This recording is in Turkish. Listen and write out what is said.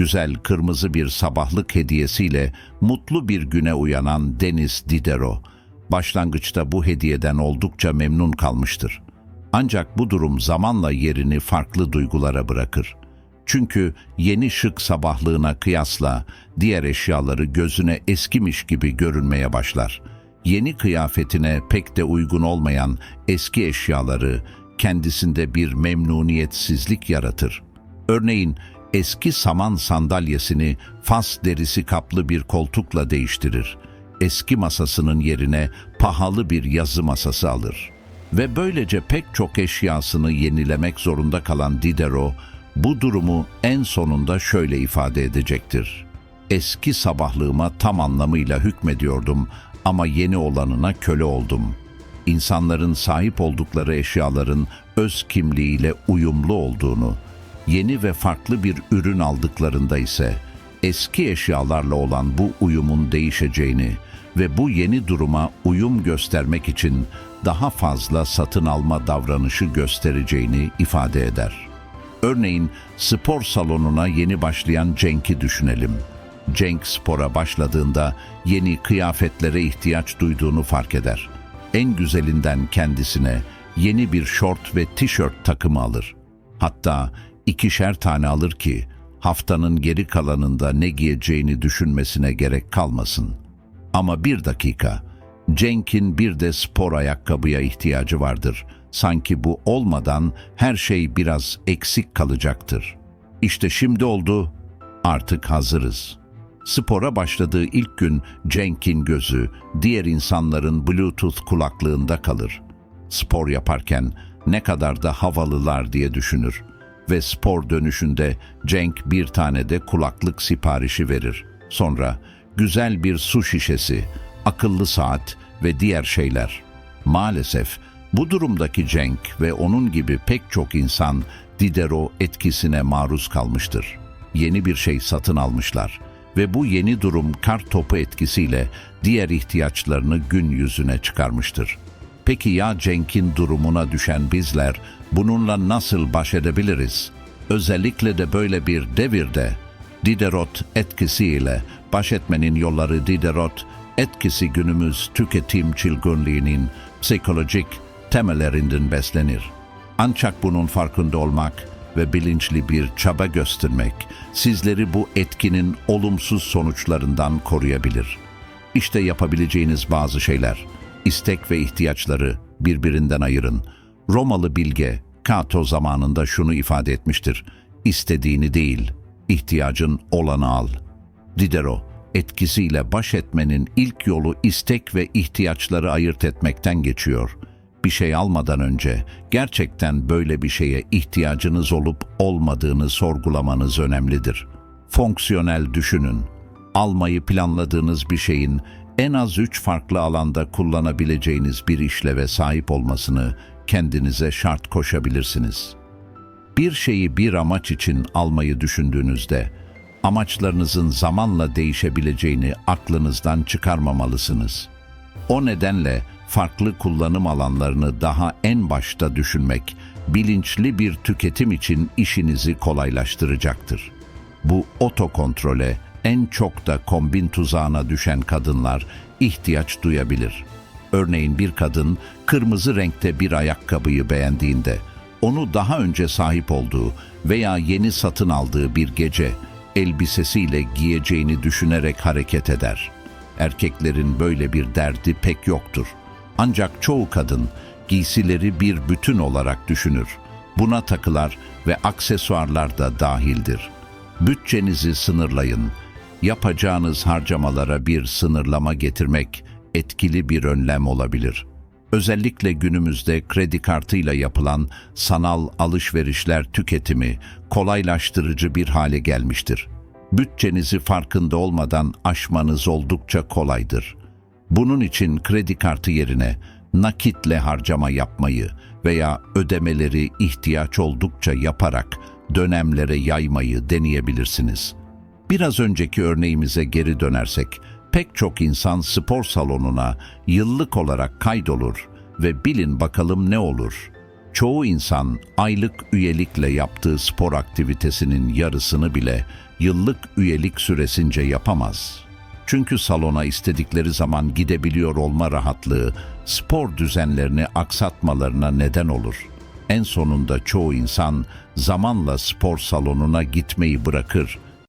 güzel kırmızı bir sabahlık hediyesiyle mutlu bir güne uyanan Deniz Diderot, başlangıçta bu hediyeden oldukça memnun kalmıştır. Ancak bu durum zamanla yerini farklı duygulara bırakır. Çünkü yeni şık sabahlığına kıyasla diğer eşyaları gözüne eskimiş gibi görünmeye başlar. Yeni kıyafetine pek de uygun olmayan eski eşyaları kendisinde bir memnuniyetsizlik yaratır. Örneğin eski saman sandalyesini fas derisi kaplı bir koltukla değiştirir. Eski masasının yerine pahalı bir yazı masası alır. Ve böylece pek çok eşyasını yenilemek zorunda kalan Diderot, bu durumu en sonunda şöyle ifade edecektir. Eski sabahlığıma tam anlamıyla hükmediyordum ama yeni olanına köle oldum. İnsanların sahip oldukları eşyaların öz kimliğiyle uyumlu olduğunu, yeni ve farklı bir ürün aldıklarında ise eski eşyalarla olan bu uyumun değişeceğini ve bu yeni duruma uyum göstermek için daha fazla satın alma davranışı göstereceğini ifade eder. Örneğin spor salonuna yeni başlayan Cenk'i düşünelim. Cenk spora başladığında yeni kıyafetlere ihtiyaç duyduğunu fark eder. En güzelinden kendisine yeni bir şort ve tişört takımı alır. Hatta ikişer tane alır ki haftanın geri kalanında ne giyeceğini düşünmesine gerek kalmasın. Ama bir dakika, Cenk'in bir de spor ayakkabıya ihtiyacı vardır. Sanki bu olmadan her şey biraz eksik kalacaktır. İşte şimdi oldu, artık hazırız. Spora başladığı ilk gün Cenk'in gözü diğer insanların Bluetooth kulaklığında kalır. Spor yaparken ne kadar da havalılar diye düşünür ve spor dönüşünde Cenk bir tane de kulaklık siparişi verir. Sonra güzel bir su şişesi, akıllı saat ve diğer şeyler. Maalesef bu durumdaki Cenk ve onun gibi pek çok insan Diderot etkisine maruz kalmıştır. Yeni bir şey satın almışlar ve bu yeni durum kar topu etkisiyle diğer ihtiyaçlarını gün yüzüne çıkarmıştır. Peki ya Cenk'in durumuna düşen bizler bununla nasıl baş edebiliriz? Özellikle de böyle bir devirde Diderot etkisiyle baş etmenin yolları Diderot etkisi günümüz tüketim çılgınlığının psikolojik temellerinden beslenir. Ancak bunun farkında olmak ve bilinçli bir çaba göstermek sizleri bu etkinin olumsuz sonuçlarından koruyabilir. İşte yapabileceğiniz bazı şeyler. İstek ve ihtiyaçları birbirinden ayırın. Romalı bilge Cato zamanında şunu ifade etmiştir. İstediğini değil, ihtiyacın olanı al. Diderot, etkisiyle baş etmenin ilk yolu istek ve ihtiyaçları ayırt etmekten geçiyor. Bir şey almadan önce gerçekten böyle bir şeye ihtiyacınız olup olmadığını sorgulamanız önemlidir. Fonksiyonel düşünün. Almayı planladığınız bir şeyin en az üç farklı alanda kullanabileceğiniz bir işleve sahip olmasını kendinize şart koşabilirsiniz. Bir şeyi bir amaç için almayı düşündüğünüzde, amaçlarınızın zamanla değişebileceğini aklınızdan çıkarmamalısınız. O nedenle farklı kullanım alanlarını daha en başta düşünmek, bilinçli bir tüketim için işinizi kolaylaştıracaktır. Bu otokontrole en çok da kombin tuzağına düşen kadınlar ihtiyaç duyabilir. Örneğin bir kadın kırmızı renkte bir ayakkabıyı beğendiğinde, onu daha önce sahip olduğu veya yeni satın aldığı bir gece elbisesiyle giyeceğini düşünerek hareket eder. Erkeklerin böyle bir derdi pek yoktur. Ancak çoğu kadın giysileri bir bütün olarak düşünür. Buna takılar ve aksesuarlar da dahildir. Bütçenizi sınırlayın. Yapacağınız harcamalara bir sınırlama getirmek etkili bir önlem olabilir. Özellikle günümüzde kredi kartıyla yapılan sanal alışverişler tüketimi kolaylaştırıcı bir hale gelmiştir. Bütçenizi farkında olmadan aşmanız oldukça kolaydır. Bunun için kredi kartı yerine nakitle harcama yapmayı veya ödemeleri ihtiyaç oldukça yaparak dönemlere yaymayı deneyebilirsiniz. Biraz önceki örneğimize geri dönersek, pek çok insan spor salonuna yıllık olarak kaydolur ve bilin bakalım ne olur. Çoğu insan aylık üyelikle yaptığı spor aktivitesinin yarısını bile yıllık üyelik süresince yapamaz. Çünkü salona istedikleri zaman gidebiliyor olma rahatlığı spor düzenlerini aksatmalarına neden olur. En sonunda çoğu insan zamanla spor salonuna gitmeyi bırakır.''